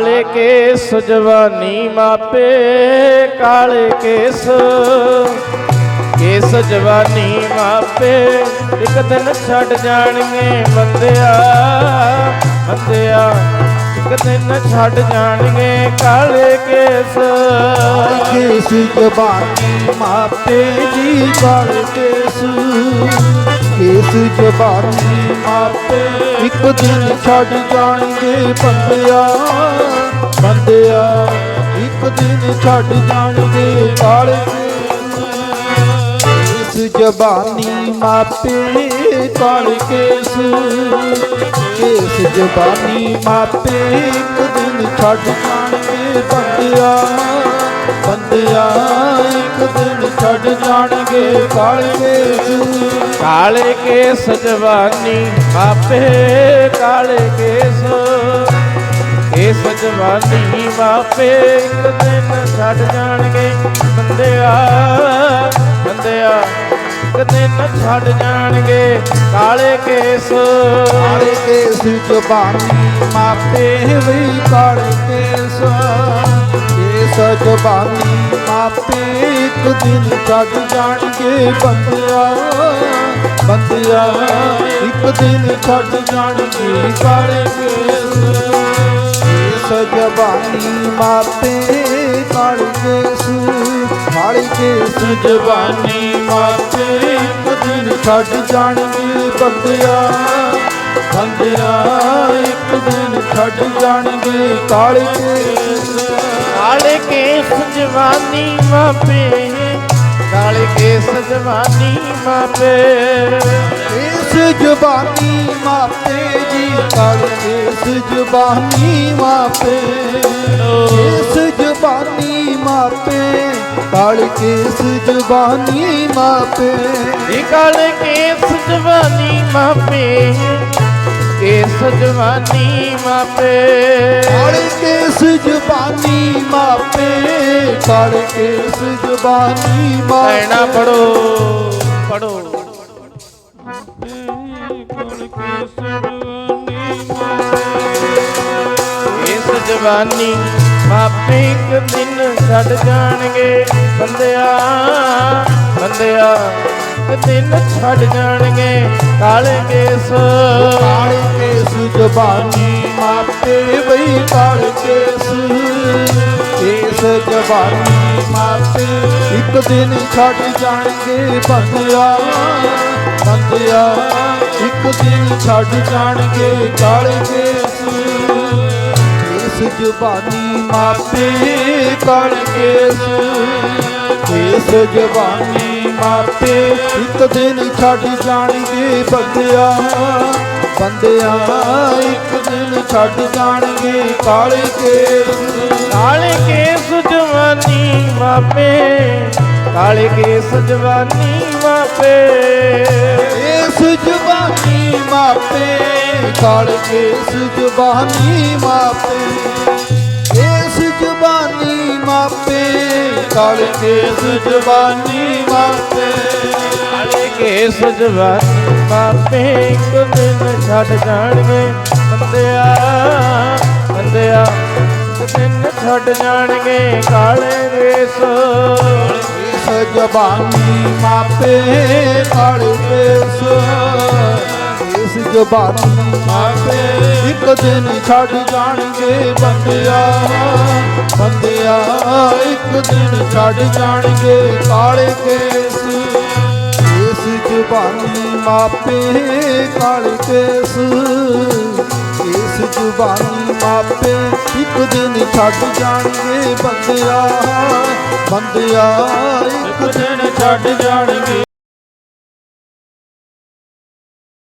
ਕਾਲੇ ਕੇਸ ਜਵਾਨੀ ਮਾਪੇ, ਕਾਲੇ ਕੇਸ। ਕੇਸ ਜਵਾਨੀ ਮਾਪੇ, ਇੱਕ ਦਿਨ ਛੱਡ ਜਾਣਗੇ ਬੰਦਿਆ ਬੰਦਿਆ। ਇੱਕ ਦਿਨ ਛੱਡ ਜਾਣਗੇ ਕਾਲੇ ਕੇਸ। ਕੇਸ ਜਬਾਨੀ ਮਾਪੇ ਜੀ, ਕਾਲ ਕੇਸ। ਕੇਸ ਜਬਾਨੀ ਮਾਪੇ ਇੱਕ ਦਿਨ ਛੱਡ ਜਾਣਗੇ ਬੰਦਿਆ ਬੰਦਿਆ। ਇੱਕ ਦਿਨ ਛੱਡ ਜਾਣਗੇ ਕਾਲ ਕੇਸ। ਜਬਾਨੀ ਮਾਪੇ ਕਾਲ ਕੇਸ। ਕੇਸ ਜਬਾਨੀ ਮਾਪੇ ਇੱਕ ਦਿਨ ਛੱਡ ਜਾਣਗੇ ਬੰਦਿਆ ਬੰਦਿਆ। ਇੱਕ ਦਿਨ ਛੱਡ ਜਾਣਗੇ ਕਾਲ ਕੇਸ। ਕਾਲੇ ਕੇਸ ਜਵਾਨੀ ਮਾਪੇ ਕਾਲੇ ਕੇਸ। ਕੇਸ ਜਵਾਨੀ ਮਾਪੇ ਇੱਕ ਦਿਨ ਛੱਡ ਜਾਣਗੇ ਬੰਦਿਆ ਬੰਦਿਆ, ਇੱਕ ਦਿਨ ਛੱਡ ਜਾਣਗੇ ਕਾਲੇ ਕੇਸ। ਕਾਲੇ ਕੇਸ ਜਬਾਨੀ ਮਾਪੇ ਵੀ ਕਾਲੇ ਕੇਸ। ਕੇਸ ਜਬਾਨੀ ਮਾਪੇ ਇੱਕ ਦਿਨ ਛੱਡ ਜਾਣਗੇ ਬੰਦਿਆ। ਦਿਨ ਛੱਡ ਜਾਣਗੇ ਕਾਲੇ ਕੇਸ ਕੇਸ ਜਬਾਨੀ ਮਾਪੇ ਕਾਲੇ ਕੇਸ ਕਾਲੇ ਕੇਸ ਜਵਾਨੀ ਮਾਪੇ ਦਿਨ ਛੱਡ ਜਾਣਗੇ ਬੰਦਿਆ। ਬੰਦਿਆ ਇੱਕ ਦਿਨ ਛੱਡ ਜਾਣਗੇ ਕਾਲੇ ਕੇਸ। ਕਾਲੇ ਕੇਸ ਜਵਾਨੀ ਮਾਪੇ ਕਾਲੇ ਕੇਸ ਜਵਾਨੀ ਮਾਪੇ। ਇਸ ਜ਼ਬਾਨੀ ਮਾਪੇ ਜੀ ਕਾਲੇ ਕੇਸ ਜ਼ਬਾਨੀ ਮਾਪੇ। ਇਸ ਜ਼ਬਾਨੀ ਮਾਪੇ ਕਾਲੇ ਕੇਸ ਜ਼ਬਾਨੀ ਮਾਪੇ। ਨੀ ਕਾਲੇ ਕੇਸ ਜਵਾਨੀ ਮਾਪੇ ਕੇਸ ਜਵਾਨੀ ਮਾਪੇ। ਕਾਲੇ ਕੇਸ ਜ਼ਬਾਨੀ ਮਾਪੇ ਕਾਲੇ ਕੇਸ ਜ਼ਬਾਨੀ ਮਾਪੇ। ਪੜੋ ਜਵਾਨੀ, ਮਾਪੇ ਇੱਕ ਦਿਨ ਛੱਡ ਜਾਣਗੇ ਬੰਦਿਆ ਬੰਦਿਆ, ਇੱਕ ਦਿਨ ਛੱਡ ਜਾਣਗੇ ਕਾਲੇ ਕੇਸ। ਕਾਲੇ ਕੇਸ ਜ਼ਬਾਨੀ ਮਾਪੇ ਬਈ ਕਾਲੇ ਕੇਸ। ਕੇਸ ਜ਼ਬਾਨੀ ਮਾਪੇ ਇੱਕ ਦਿਨ ਛੱਡ ਜਾਣਗੇ ਬੰਦਿਆ ਬੰਦਿਆ, ਇੱਕ ਦਿਨ ਛੱਡ ਜਾਣਗੇ ਕਾਲੇ ਕੇਸ। ਕੇਸ ਜ਼ਬਾਨੀ ਮਾਪੇ ਕਾਲੇ ਕੇਸ ਕੇਸ ਜ਼ਬਾਨੀ ਮਾਪੇ ਇੱਕ ਦਿਨ ਛੱਡ ਜਾਣਗੇ ਬੰਦਿਆ। ਬੰਦਿਆ ਇੱਕ ਦਿਨ ਛੱਡ ਜਾਣਗੇ ਕਾਲੇ ਕੇਸ। ਕਾਲੇ ਕੇਸ ਜਵਾਨੀ ਮਾਪੇ ਕਾਲੇ ਕੇਸ ਜਵਾਨੀ ਮਾਪੇ। ਇਸ ਜ਼ਬਾਨੀ ਮਾਪੇ ਕਾਲੇ ਕੇਸ ਜ਼ਬਾਨੀ ਮਾਪੇ। ਇਸ ਜ਼ਬਾਨੀ ਮਾਪੇ ਕਾਲੇ ਕੇਸ ਜ਼ਬਾਨੀ ਮਾਪੇ। ਕਾਲੇ ਕੇਸ ਜਵਾਨੀ ਮਾਪੇ ਇੱਕ ਦਿਨ ਛੱਡ ਜਾਣਗੇ ਬੰਦਿਆ ਬੰਦਿਆ। ਦਿਨ ਛੱਡ ਜਾਣਗੇ ਕਾਲੇ ਕੇਸ ਇਸ ਜ਼ਬਾਨੀ ਮਾਪੇ ਕਾਲੇ ਇਸ ਜ਼ਬਾਨੀ ਮਾਪੇ ਇੱਕ ਦਿਨ ਛੱਡ ਜਾਣਗੇ ਬੰਦਿਆ। ਬੰਦਿਆ, ਇੱਕ ਦਿਨ ਛੱਡ ਜਾਣਗੇ ਕਾਲੇ ਕੇਸ। ਇਸ ਜ਼ਬਾਨੀ ਮਾਪੇ ਕਾਲੇ ਕੇਸ। ਇਸ ਜ਼ੁਬਾਨੀ ਮਾਪੇ, ਇੱਕ ਦਿਨ ਛੱਡ ਜਾਣਗੇ ਬੰਦਿਆ। ਬੰਦਿਆ, ਇੱਕ ਦਿਨ ਛੱਡ ਜਾਣਗੇ